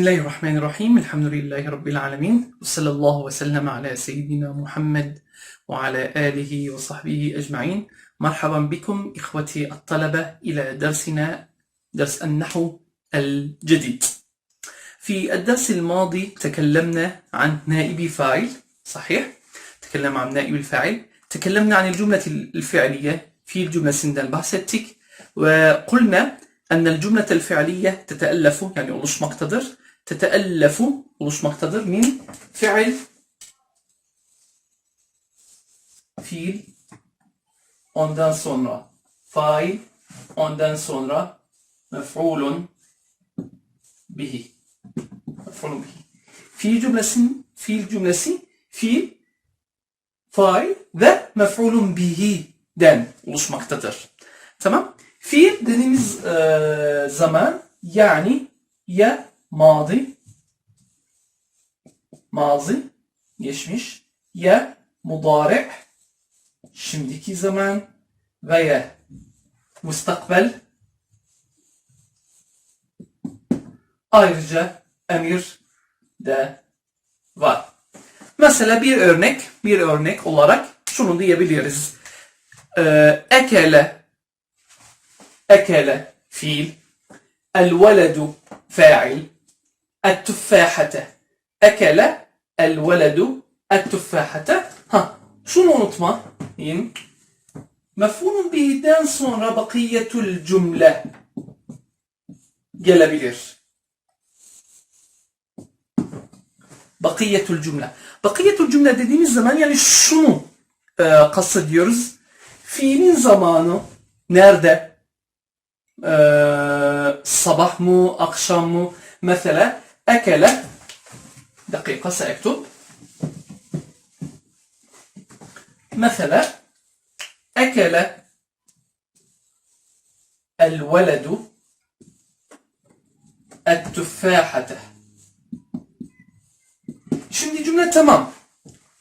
بسم الله الرحمن الرحيم الحمد لله رب العالمين وصلى الله وسلم على سيدنا محمد وعلى آله وصحبه أجمعين مرحبا بكم إخوتي الطلبة إلى درسنا درس النحو الجديد في الدرس الماضي تكلمنا عن نائب فاعل صحيح تكلمنا عن نائب الفاعل تكلمنا عن الجملة الفعلية في الجملة سندن bahsettik وقلنا أن الجملة الفعلية تتألف يعني oluşmaktadır teteellefu oluşmaktadır. Min fiil fiil ondan sonra fail ondan sonra mef'ulun bihi mef'ulun bihi fiil cümlesin fiil cümlesi fiil fail ve mef'ulun bihi'den oluşmaktadır. Tamam. Fiil dediğimiz e, zaman yani ya mazi. Mazi. Geçmiş. Ya mudare şimdiki zaman veya mustakbel ayrıca emir de var. Mesela bir örnek, bir örnek olarak şunu diyebiliriz. Ee, ekele, ekele. Fiil, el veledu fail, et tüffahate. Ekele, el veledu, et tüffahate. Ha, şunu unutmayın. Mefhulun bihiden sonra bakiyetul cümle gelebilir. Bakiyetul cümle. Bakiyetul cümle dediğimiz zaman yani şunu e, kastediyoruz. Fiilin zamanı nerede? E, sabah mı, akşam mı? Mesela ekele dakika سأكتب مثلا أكل الولد التفاحة Şimdi cümle tamam.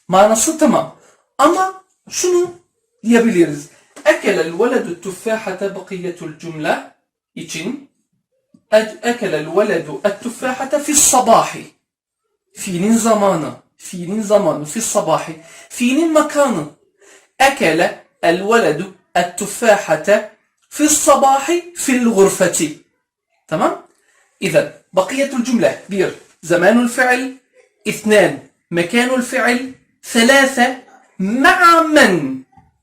Manası tamam. Ama şunu diyebiliriz. Ekelel veledu tüffahate bakiyetul cümle için أكل الولد التفاحة في الصباح. فين في فين زمان في الصباح. فين مكان. أكل الولد التفاحة في الصباح في الغرفة. تمام؟ إذا بقية الجملة. بير زمان الفعل. اثنان. مكان الفعل. ثلاثة. مع من؟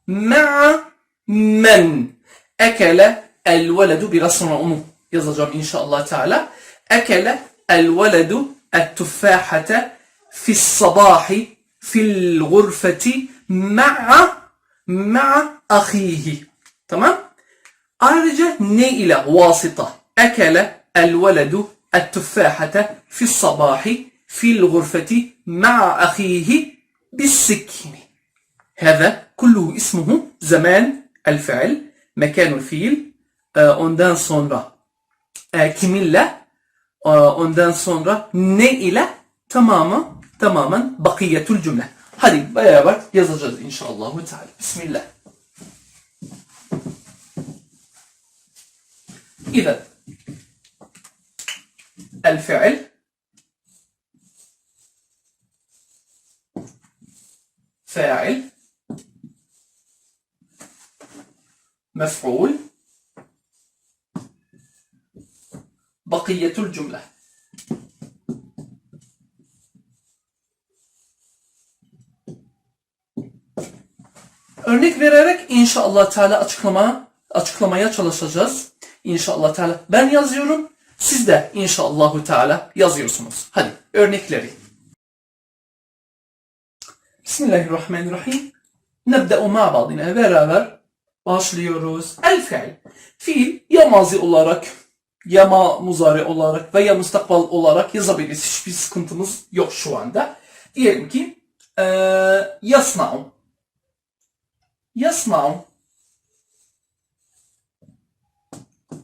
مع من؟ أكل الولد برسم أمه. يزجر إن شاء الله تعالى. أكل الولد التفاحة في الصباح في الغرفة مع مع أخيه. تمام؟ أرجى إلى واسطة. أكل الولد التفاحة في الصباح في الغرفة مع أخيه بالسكين. هذا كله اسمه زمان الفعل مكان الفيل. آه، أوندان سونرا e, kiminle e, ondan sonra ne ile tamamı tamamen bakiyetul cümle. Hadi beraber yazacağız inşallah. Teala. Bismillah. إذا الفعل فاعل مفعول bakiyetül cümle. Örnek vererek inşallah Teala açıklama açıklamaya çalışacağız. İnşallah Teala ben yazıyorum. Siz de inşallahü Teala yazıyorsunuz. Hadi örnekleri. Bismillahirrahmanirrahim. Nebde'u ma ba'dine beraber başlıyoruz. El fiil. Fiil ya mazi olarak ya ma muzari olarak veya mustakbal olarak yazabiliriz. Hiçbir sıkıntımız yok şu anda. Diyelim ki eee yasna'u. Yasna'u.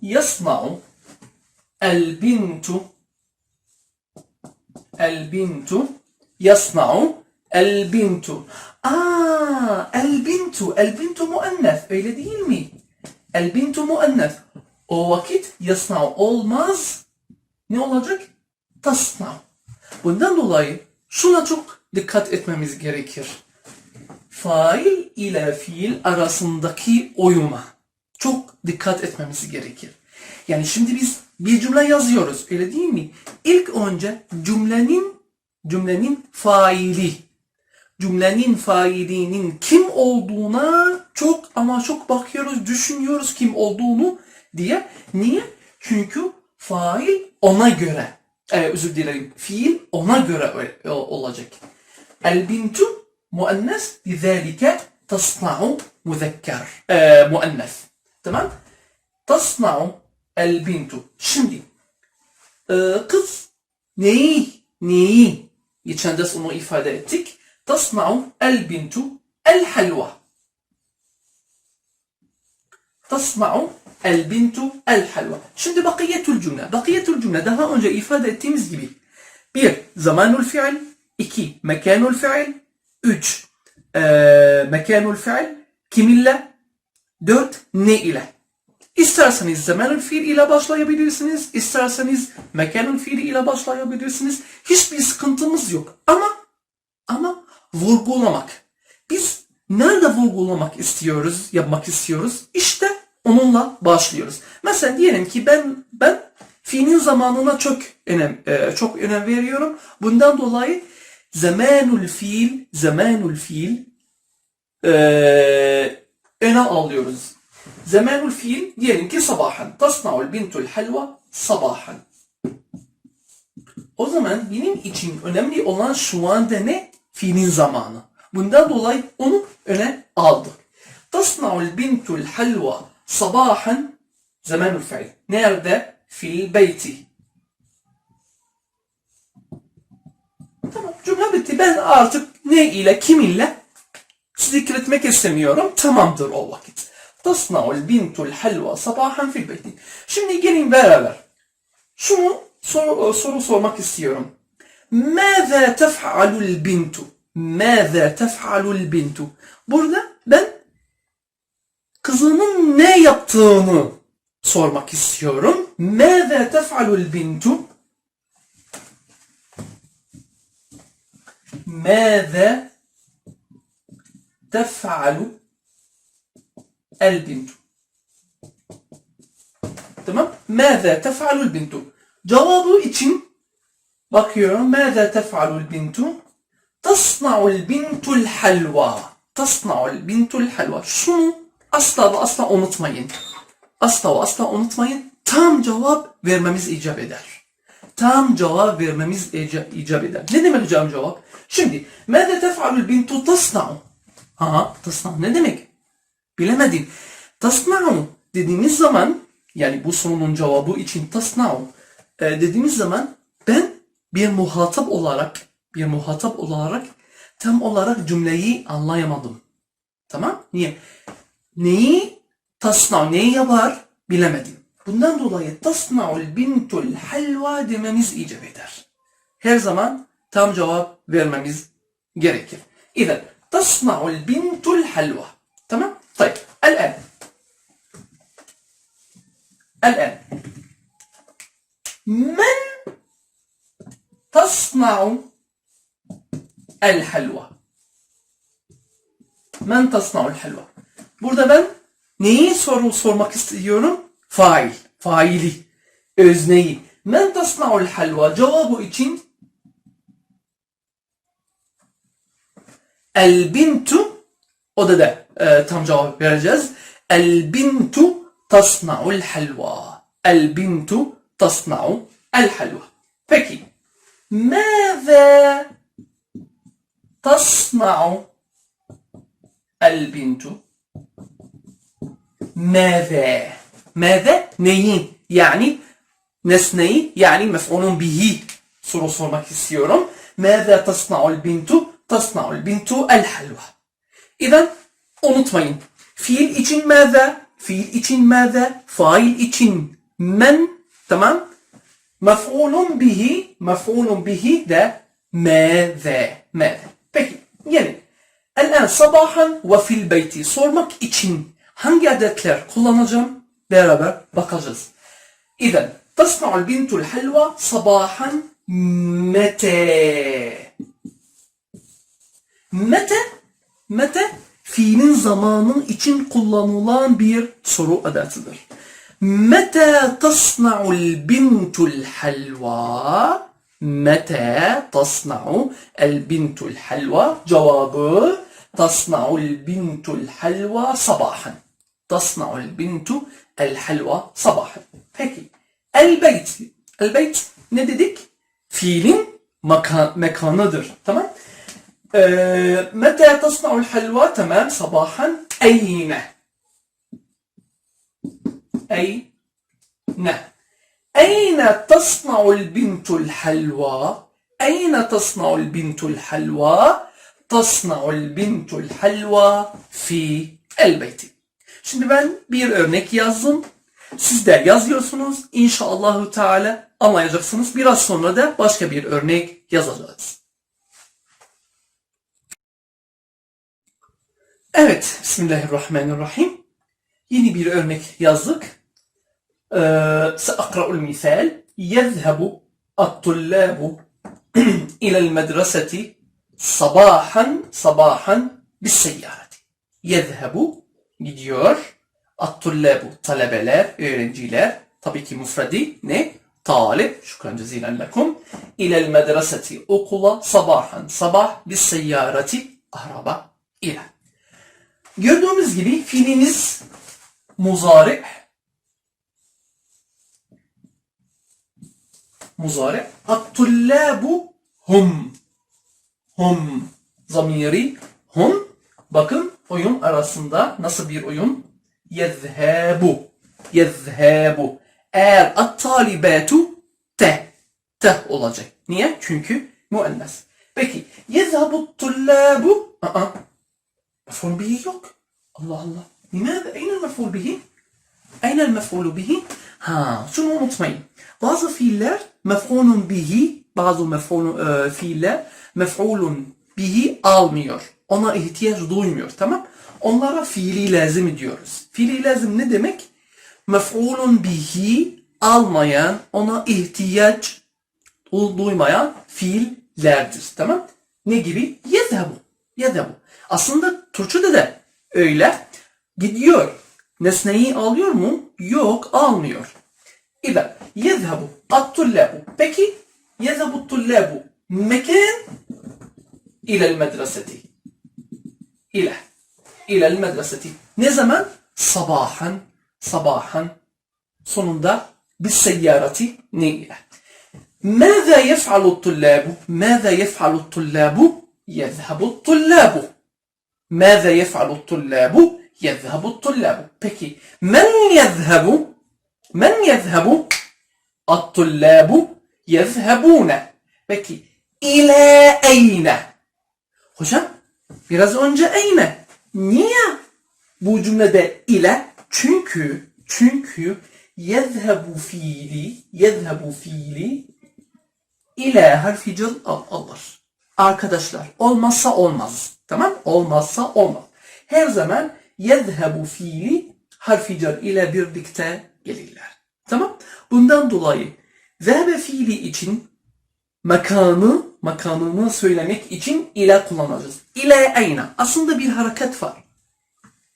Yasna'u. El bintu. El bintu. Yasna'u. El bintu. Aa, el bintu. El muennef. Öyle değil mi? El muennef. O vakit yasna'u olmaz. Ne olacak? tasna'u. Bundan dolayı şuna çok dikkat etmemiz gerekir. Fail ile fiil arasındaki uyuma çok dikkat etmemiz gerekir. Yani şimdi biz bir cümle yazıyoruz öyle değil mi? İlk önce cümlenin cümlenin faili cümlenin failinin kim olduğuna çok ama çok bakıyoruz, düşünüyoruz kim olduğunu diye. Niye? Çünkü fail ona göre. E, özür dilerim. Fiil ona göre olacak. El bintu muennes bizalike tasna'u muzekker. Ee, e, muennes. Tamam? Tasna'u el bintu. Şimdi e, kız neyi neyi geçen ders onu ifade ettik. Tasna'u el bintu el halva. Tasna'u El bintu el halva. Şimdi bakiyetül cümle. Bakiyetül cümle daha önce ifade ettiğimiz gibi. Bir, zamanul fiil. iki mekanul fiil. Üç, e, mekanul fiil. Kim? Dört, ne ile? İsterseniz zamanul fiil ile başlayabilirsiniz. isterseniz mekanul fiil ile başlayabilirsiniz. Hiçbir sıkıntımız yok. Ama, ama vurgulamak. Biz nerede vurgulamak istiyoruz, yapmak istiyoruz? İşte onunla başlıyoruz. Mesela diyelim ki ben ben fiilin zamanına çok önem e, çok önem veriyorum. Bundan dolayı zamanul fiil, zamanul fiil e, öne alıyoruz. Zamanul fiil diyelim ki sabahan. Tasna'ul bintul halva sabahan. O zaman benim için önemli olan şu anda ne? Fiilin zamanı. Bundan dolayı onu öne aldık. Tasna'ul bintul halva Sabahan zamanul fiil. Nerede? Fil beyti. Tamam cümle bitti. Ben artık ne ile kim ile zikretmek istemiyorum. Tamamdır o vakit. Tasna'ul bintul halva sabahan fil beyti. Şimdi gelin beraber. Şunu soru, e, soru sormak istiyorum. Mâzâ tef'alul bintu? Mâzâ tef'alul bintu? Burada ben kızının ne yaptığını sormak istiyorum. Mâzâ tef'alul bintu? Mâzâ tef'alu el bintu? Tamam. Mâzâ tef'alul bintu? Cevabı için bakıyorum. Mâzâ tef'alul bintu? Tasna'ul bintul halva. Tasna'ul bintul halva. Şunu asla ve asla unutmayın. Asla ve asla unutmayın. Tam cevap vermemiz icap eder. Tam cevap vermemiz ica- icap eder. Ne demek hocam cevap? Şimdi ماذا تفعل البنت تصنع? Ha, تصنع ne demek? Bilemedim. Tasna'u dediğimiz zaman yani bu sorunun cevabı için tasna'u e, dediğimiz zaman ben bir muhatap olarak bir muhatap olarak tam olarak cümleyi anlayamadım. Tamam? Niye? neyi tasna, neyi yapar bilemedim. Bundan dolayı tasna'ul bintul halva dememiz icap eder. Her zaman tam cevap vermemiz gerekir. İzen tasna'ul bintul halva. Tamam? Tayyip. El-en. El-en. Men tasna'u el halva. Men tasna'u el. Burada ben neyi soru sormak istiyorum? Fail, faili, özneyi. Men tasna'ul halva cevabı için el bintu o da da e, tam cevap vereceğiz. El bintu tasna'ul halva. El bintu tasna'u el halva. Peki. Mâzâ tasna'u el bintu? ماذا؟ ماذا نين يعني نسني يعني مفعول به. سروسوماكسيورم ماذا تصنع البنت؟ تصنع البنت الحلوى. اذا unutmayın في için ماذا؟ في için ماذا؟ fail için من؟ تمام؟ مفعول به مفعول به دا ماذا؟ ماذا؟ peki yani الآن صباحا وفي البيت سورمك için Hangi adetler kullanacağım? Beraber bakacağız. İden, tasna'ul bintul halva sabahan mete. Mete, mete fiilin zamanı için kullanılan bir soru adatıdır. Mete tasna'ul bintul halva? Mete tasna'u el bintul halva? Cevabı tasna'ul bintul halva sabahan. تصنع البنت الحلوى صباحا. هيك. البيت. البيت نددك فيلين مكان مكاندر تمام؟ آه، متى تصنع الحلوى؟ تمام صباحا. أين؟ اي ن أين تصنع البنت الحلوى؟ أين تصنع البنت الحلوى؟ تصنع البنت الحلوى في البيت. Şimdi ben bir örnek yazdım. Siz de yazıyorsunuz. İnşallahü Teala anlayacaksınız. Biraz sonra da başka bir örnek yazacağız. Evet. Bismillahirrahmanirrahim. Yeni bir örnek yazdık. آه، سأقرأ المثال يذهب الطلاب إلى المدرسة صباحا صباحا بالسيارة يذهب gidiyor. Attullebu talebeler, öğrenciler. Tabii ki müfredi ne? Talip. Şükran cezilen lekum. İlel medreseti okula sabahan. Sabah bir seyyareti araba ile. Gördüğümüz gibi fiilimiz muzari muzari Attullabu hum hum zamiri hum bakın oyun arasında nasıl bir oyun? Yezhebu. Yezhebu. Eğer at-talibatu te. Te olacak. Niye? Çünkü müennes. Peki yezhebu tullabu. Aa. Meful bihi yok. Allah Allah. Nimada? Eyne meful bihi? Eyne mefulu bihi? Ha, şunu unutmayın. Bazı fiiller mef'ulun bihi, bazı mef'ul e, fiiller mef'ulun bihi almıyor. Ona ihtiyaç duymuyor. Tamam? Onlara fiili lazım diyoruz. Fiili lazım ne demek? Mef'ulun bihi almayan, ona ihtiyaç du- duymayan fiillerdir. Tamam? Ne gibi? Yezhebu. Yezhebu. Aslında Türkçe'de de öyle. Gidiyor. Nesneyi alıyor mu? Yok, almıyor. İza yezhebu at-tullabu. Peki yezhebu at-tullabu mekan ila el-medreseti. İle. İle el-medreseti. Ne zaman? Sabahan. Sabahan. Ne ile? ماذا يفعل الطلاب؟ ماذا يفعل الطلاب؟ يذهب الطلاب. ماذا يفعل الطلاب؟ يذهب الطلاب. Peki من يذهب من يذهب الطلاب يذهبون peki إلى أين hocam biraz önce eyne niye bu cümlede ile çünkü çünkü yezhebu fiili yezhebu fiili ile harfi cıl al alır. Arkadaşlar olmazsa olmaz. Tamam? Olmazsa olmaz. Her zaman yezhebu fiili harfi cer ile birlikte gelirler. Tamam? Bundan dolayı zehebe fiili için makanı, makanını söylemek için ile kullanacağız. İle ayna. Aslında bir hareket var.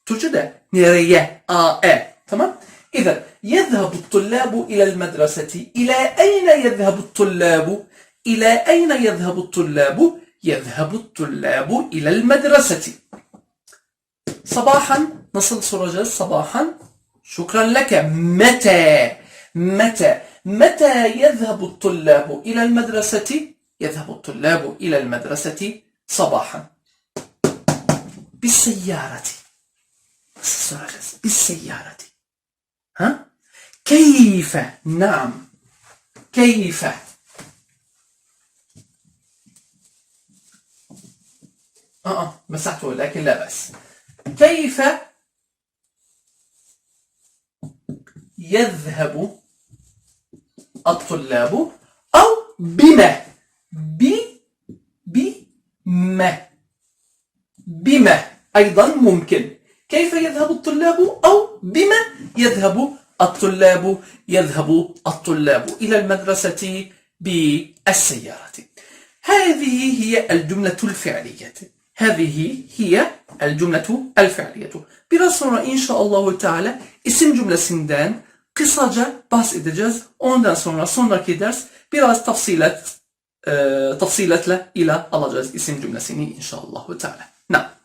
Türkçe'de nereye? A, e. Tamam? İzen يذهب الطلاب إلى المدرسة إلى أين يذهب الطلاب إلى أين يذهب الطلاب يذهب الطلاب إلى المدرسة صباحا nasıl soracağız صباحا شكرا لك متى متى متى يذهب الطلاب إلى المدرسة يذهب الطلاب إلى المدرسة صباحا. بالسيارة. بالسيارة. ها؟ كيف؟ نعم. كيف؟ آه مسحته لكن لا بأس. كيف؟ يذهب الطلاب أو بما ب بما بما أيضا ممكن. كيف يذهب الطلاب أو بما يذهب الطلاب؟ يذهب الطلاب إلى المدرسة بالسيارة. هذه هي الجملة الفعلية. هذه هي الجملة الفعلية. Biraz sonra inşallah Teala isim cümlesinden kısaca bahsedeceğiz. Ondan sonra sonraki ders biraz tafsilat e, tafsilatla ile alacağız isim cümlesini inşallah Teala. Na.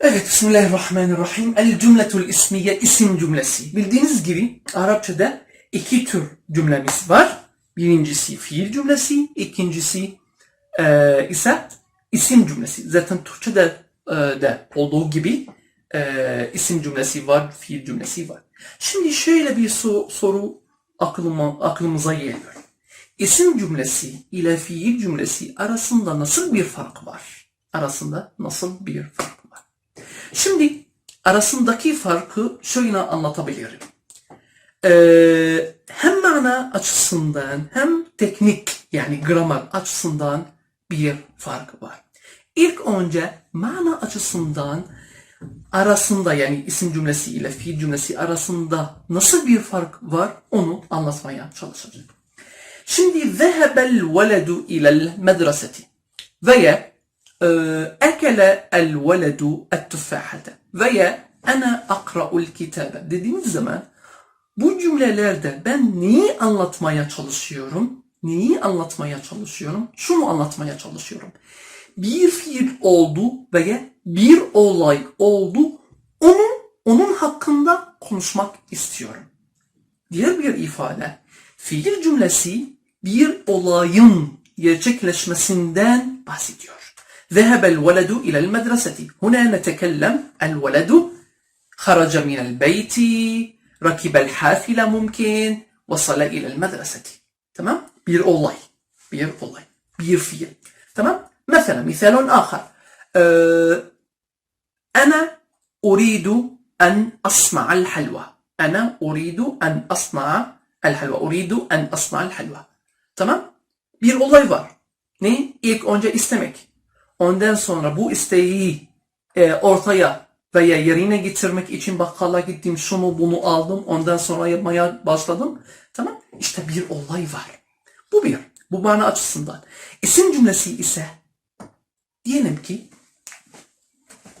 Evet, Bismillahirrahmanirrahim. El cümletul ismiye isim cümlesi. Bildiğiniz gibi Arapçada iki tür cümlemiz var. Birincisi fiil cümlesi, ikincisi e, ise isim cümlesi. Zaten Türkçe'de e, de olduğu gibi e, isim cümlesi var, fiil cümlesi var. Şimdi şöyle bir so- soru aklıma, aklımıza geliyor. İsim cümlesi ile fiil cümlesi arasında nasıl bir fark var? Arasında nasıl bir fark var? Şimdi arasındaki farkı şöyle anlatabilirim. Ee, hem mana açısından hem teknik yani gramer açısından bir fark var. İlk önce mana açısından arasında yani isim cümlesi ile fiil cümlesi arasında nasıl bir fark var onu anlatmaya çalışacağım. Şimdi zehebel veledu ilel medreseti veya e, ekele el veledu et tufahate veya ana akra'ul kitabe dediğimiz zaman bu cümlelerde ben neyi anlatmaya çalışıyorum? Neyi anlatmaya çalışıyorum? Şunu anlatmaya çalışıyorum Bir fiil oldu veya bir olay oldu. Onun onun hakkında konuşmak istiyorum. Diğer bir ifade, fiil cümlesi bir olayın gerçekleşmesinden bahsediyor. ذهب الولد إلى المدرسة هنا نتكلم الولد خرج من البيت ركب الحافلة ممكن وصل إلى المدرسة تمام bir olay bir olay bir fiil تمام مثلا مثال آخر أه أنا أريد أن أصنع الحلوى أنا أريد أن أصنع الحلوى أريد أن أصنع الحلوى tamam bir olay var ne ilk önce istemek ondan sonra bu isteği e, ortaya veya yerine getirmek için bakkala gittim şunu bunu aldım ondan sonra yapmaya başladım tamam işte bir olay var bu bir bu bana açısından isim cümlesi ise diyelim ki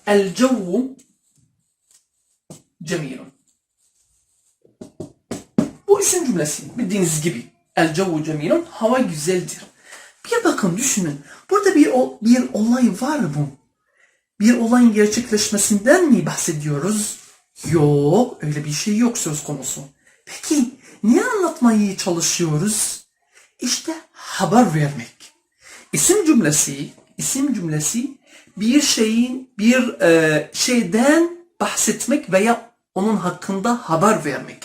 el cevvu cemilun bu isim cümlesi bildiğiniz gibi el cevvu cemilun hava güzeldir bir bakın düşünün burada bir bir olay var mı bir olayın gerçekleşmesinden mi bahsediyoruz? Yok, öyle bir şey yok söz konusu. Peki ne anlatmayı çalışıyoruz? İşte haber vermek. İsim cümlesi, isim cümlesi bir şeyin bir e, şeyden bahsetmek veya onun hakkında haber vermek.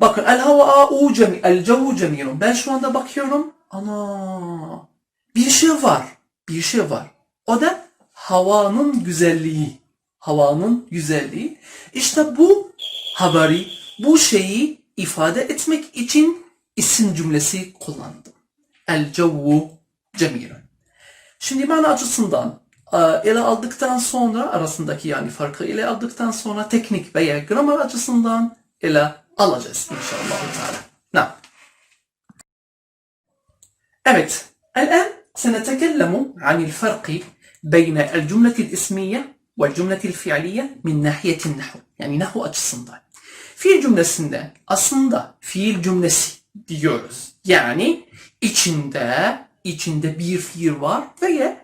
Bakın el hava'u cemi, el cevu. Ben şu anda bakıyorum. Ana bir şey var. Bir şey var. O da havanın güzelliği. Havanın güzelliği. İşte bu haberi, bu şeyi ifade etmek için isim cümlesi kullandım. El cevvu cemilun. Şimdi mana açısından e, ele aldıktan sonra arasındaki yani farkı ele aldıktan sonra teknik veya gramer açısından ele alacağız inşallah. Teala. Naam. Evet. الآن سنتكلم عن الفرق بين الجملة الإسمية والجملة الفعلية من ناحية النحو. Yani nahu açısından. Fiil cümlesinde aslında fiil cümlesi diyoruz. Yani içinde içinde bir fiil var veya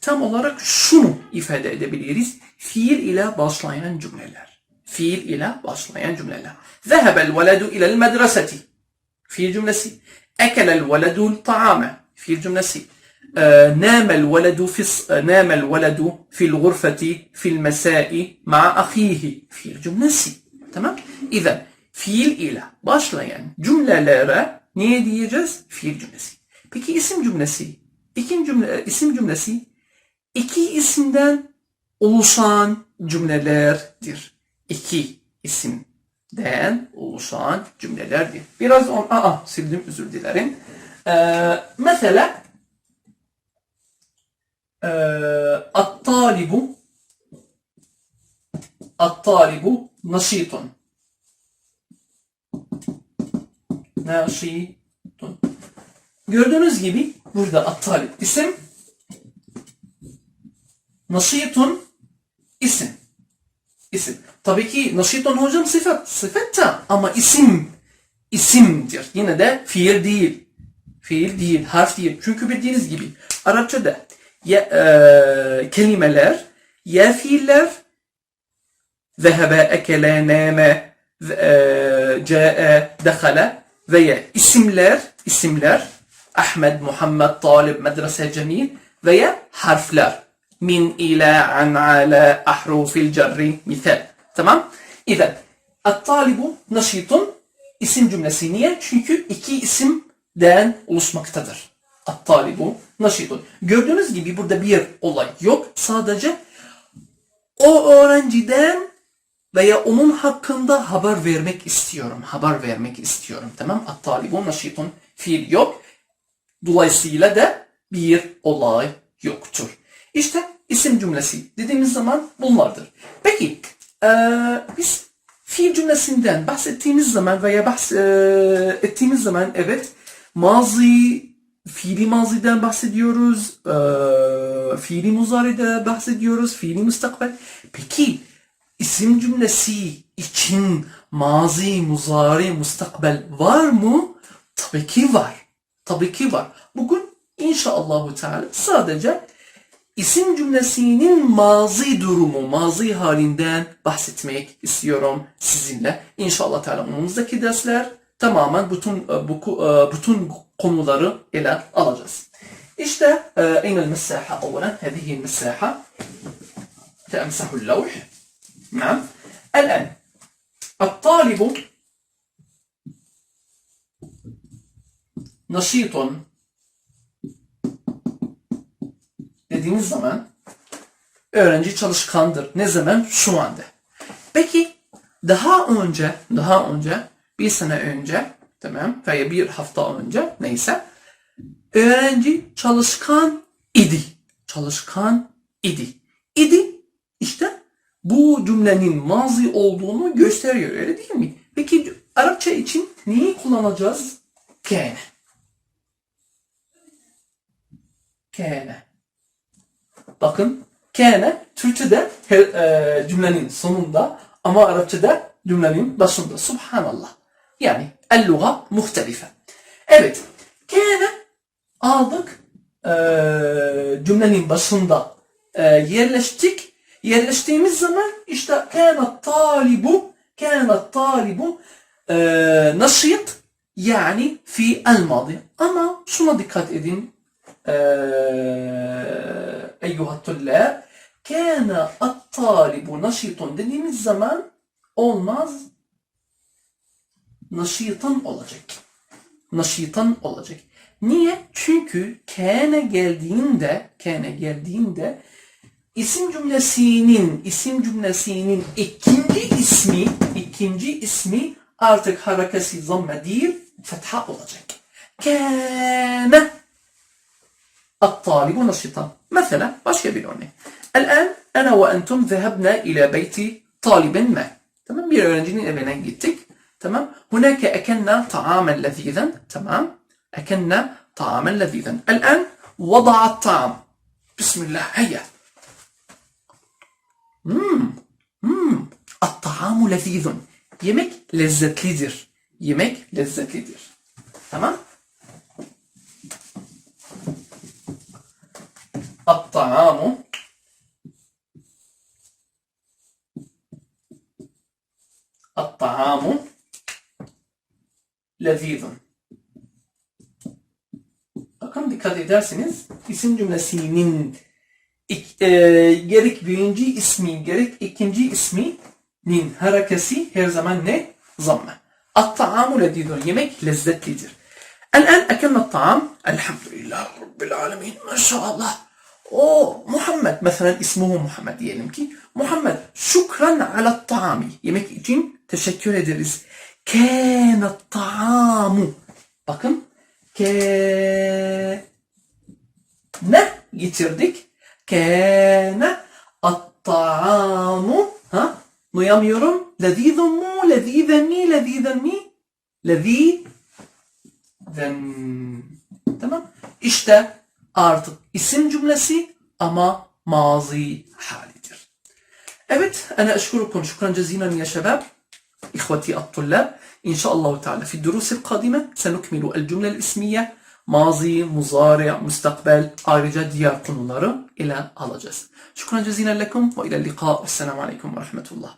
tam olarak şunu ifade edebiliriz. Fiil ile başlayan cümleler. Fiil ile başlayan cümleler. ذهب الولد إلى المدرسة fiil cümlesi. أكل الولد الطعام fiil cümlesi. آه، نام الولد في آه، نام الولد في الغرفة في المساء مع أخيه fiil cümlesi. Tamam? İzen fiil ile başlayan cümlelere ne diyeceğiz? Fiil cümlesi. Peki isim cümlesi? İkinci cümle, isim cümlesi iki isimden oluşan cümlelerdir. İki isimden oluşan cümlelerdir. Biraz on, aa sildim özür dilerim. Ee, mesela ee, at-talibu at-talibu naşitun Naşitun. Gördüğünüz gibi burada attal isim, nasiyetun isim. İsim. Tabii ki nasiyetun hocam sıfat, sıfat da ama isim isimdir. Yine de fiil değil. Fiil değil, harf değil. Çünkü bildiğiniz gibi Arapçada ya, e, kelimeler, ya fiiller zehebe, ekele, neme, e, cae, dekale veya isimler, isimler Ahmet, Muhammed, Talib, Medrese, Cemil veya harfler min ila an ala ahrufil cerri misal. Tamam? İzen At-talibu naşitun isim cümlesi niye? Çünkü iki isimden oluşmaktadır. At-talibu naşitun. Gördüğünüz gibi burada bir olay yok. Sadece o öğrenciden veya onun hakkında haber vermek istiyorum. Haber vermek istiyorum. Tamam? At-talibun naşitun fiil yok. Dolayısıyla da bir olay yoktur. İşte isim cümlesi dediğimiz zaman bunlardır. Peki eee, biz fiil cümlesinden bahsettiğimiz zaman veya bahs ettiğimiz zaman evet mazi fiili maziden bahsediyoruz, eee fiili muzaride bahsediyoruz, fiili müstakbel. Peki isim cümlesi için mazi, muzari, mustakbel var mı? Tabii ki var. Tabii ki var. Bugün inşallah Teala sadece isim cümlesinin mazi durumu, mazi halinden bahsetmek istiyorum sizinle. İnşallah Teala önümüzdeki dersler tamamen bütün e, bu e, bütün konuları ele alacağız. İşte أين المساحة أولا هذه المساحة تمسح اللوح نعم الآن الطالب nasitun dediğimiz zaman öğrenci çalışkandır. Ne zaman? Şu anda. Peki daha önce, daha önce, bir sene önce, tamam veya bir hafta önce neyse öğrenci çalışkan idi. Çalışkan idi. İdi işte bu cümlenin mazi olduğunu gösteriyor öyle değil mi? Peki Arapça için neyi kullanacağız? Kâne. Kâne. Bakın kâne Türkçe'de e, cümlenin sonunda ama Arapçada cümlenin başında. Subhanallah. Yani el-luga muhtelife. Evet. Kâne aldık e, cümlenin başında e, yerleştik. Yerleştiğimiz zaman işte kâne talibu kâne talibu e, naşit yani fi el madi. Ama şuna dikkat edin eyyuha tullab kâne at-talibu naşitun dediğimiz zaman olmaz naşitan olacak. Naşitan olacak. Niye? Çünkü kâne geldiğinde kâne geldiğinde isim cümlesinin isim cümlesinin ikinci ismi ikinci ismi artık harekesi zamme değil fetha olacak. Kâne الطالب نشطا. مثلا başka bir الآن أنا وأنتم ذهبنا إلى بيت طالب ما. تمام؟ تمام؟ هناك أكلنا طعاما لذيذا. تمام؟ أكلنا طعاما لذيذا. الآن وضع الطعام. بسم الله هيا. مم. مم. الطعام لذيذ. yemek lezzetlidir yemek lezzetlidir tamam الطعام الطعام لذيذ Bakın dikkat ederseniz isim cümlesinin ik- e, gerek birinci ismi gerek ikinci isminin harekesi her zaman ne? Zamme. الطعام لذيذ yemek lezzetlidir. الآن أكلنا الطعام الحمد لله رب العالمين أو محمد مثلا اسمه محمد يعني diyelim ki محمد شكرا على الطعام. yemek için teşekkür ederiz كان الطعام. bakın كان getirdik كان الطعام. ha duyamıyorum لذيذ مو لذيذ مي لذيذ مي. لذيذ تمام؟ işte artık isim cümlesi ama mazi halidir. Evet, أنا أشكركم شكرا جزيلا يا شباب إخوتي الطلاب إن شاء الله تعالى في الدروس القادمة سنكمل الجملة الإسمية ماضي مضارع مستقبل ayrıca diğer konuları ele alacağız. Şükran cezilen lekum ve ilel liqa. Esselamu aleyküm ve rahmetullah.